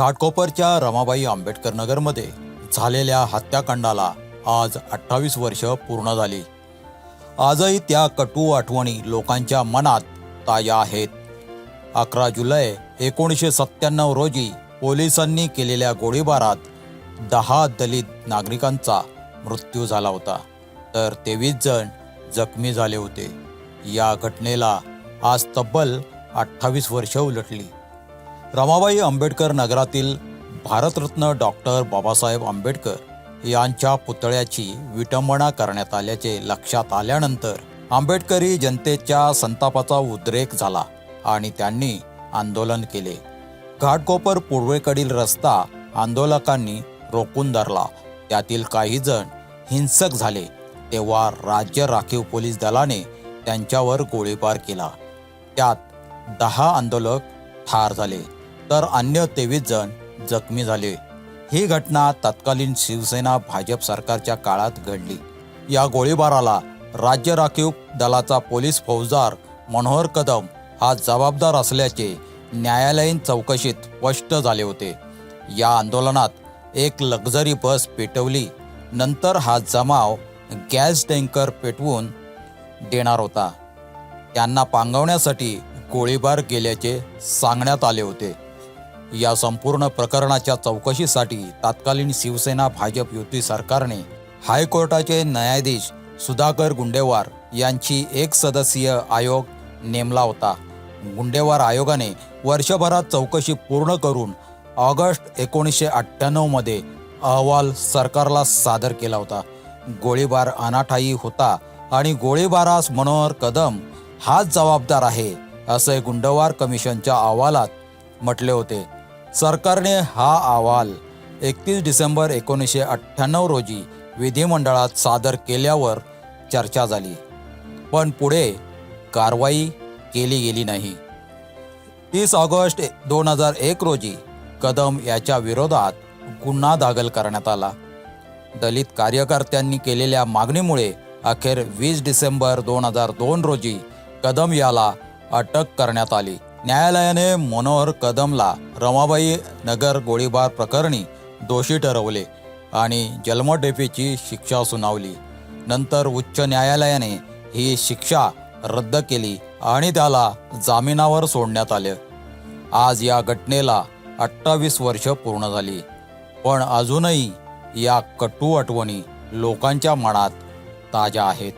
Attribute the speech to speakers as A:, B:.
A: घाटकोपरच्या रमाबाई आंबेडकर नगरमध्ये झालेल्या हत्याकांडाला आज अठ्ठावीस वर्ष पूर्ण झाली. आजही त्या कटू आठवणी लोकांच्या मनात ताज्या आहेत. अकरा जुलै एकोणीसशे सत्त्याण्णव रोजी पोलिसांनी केलेल्या गोळीबारात दहा दलित नागरिकांचा मृत्यू झाला होता. तर तेवीस जण जखमी झाले होते. या घटनेला आज तब्बल अठ्ठावीस वर्ष उलटली. रमाबाई आंबेडकर नगरातील भारतरत्न डॉक्टर बाबासाहेब आंबेडकर यांच्या पुतळ्याची विटंबना करण्यात आल्याचे लक्षात आल्यानंतर आंबेडकरी जनतेच्या संतापाचा उद्रेक झाला आणि त्यांनी आंदोलन केले. घाटकोपर पूर्वेकडील रस्ता आंदोलकांनी रोखून धरला. त्यातील काही जण हिंसक झाले. तेव्हा राज्य राखीव पोलीस दलाने त्यांच्यावर गोळीबार केला. त्यात दहा आंदोलक ठार झाले. तर अन्य तेवीस जण जखमी झाले. ही घटना तत्कालीन शिवसेना भाजप सरकारच्या काळात घडली. या गोळीबाराला राज्य राखीव दलाचा पोलीस फौजदार मनोहर कदम हा जबाबदार असल्याचे न्यायालयीन चौकशीत स्पष्ट झाले होते. या आंदोलनात एक लक्झरी बस पेटवली नंतर हा जमाव गॅस टँकर पेटवून देणार होता. त्यांना पांगवण्यासाठी गोळीबार केल्याचे सांगण्यात आले होते. या संपूर्ण प्रकरणाच्या चौकशीसाठी तत्कालीन शिवसेना भाजप युती सरकारने हायकोर्टाचे न्यायाधीश सुधाकर गुंडेवार यांची एक सदस्यीय आयोग नेमला होता. गुंडेवार आयोगाने वर्षभरात चौकशी पूर्ण करून ऑगस्ट एकोणीसशे अठ्ठ्याण्णवमध्ये अहवाल सरकारला सादर केला होता. गोळीबार अनाठाई होता आणि गोळीबारास मनोहर कदम हाच जबाबदार आहे असे गुंडवार कमिशनच्या अहवालात म्हटले होते. सरकारने हा अहवाल एकतीस डिसेंबर एकोणीसशे अठ्ठ्याण्णव रोजी विधिमंडळात सादर केल्यावर चर्चा झाली. पण पुढे कारवाई केली गेली नाही. तीस ऑगस्ट दोन हजार एक रोजी कदम याच्या विरोधात गुन्हा दाखल करण्यात आला. दलित कार्यकर्त्यांनी केलेल्या मागणीमुळे अखेर वीस डिसेंबर दोन हजार दोन रोजी कदम याला अटक करण्यात आली. न्यायालयाने मनोहर कदमला रमाबाई नगर गोळीबार प्रकरणी दोषी ठरवले आणि जन्मठेपेची शिक्षा सुनावली. नंतर उच्च न्यायालयाने ही शिक्षा रद्द केली आणि त्याला जामिनावर सोडण्यात आले. आज या घटनेला अठ्ठावीस वर्ष पूर्ण झाली. पण अजूनही या कटू आठवणी लोकांच्या मनात ताज्या आहेत.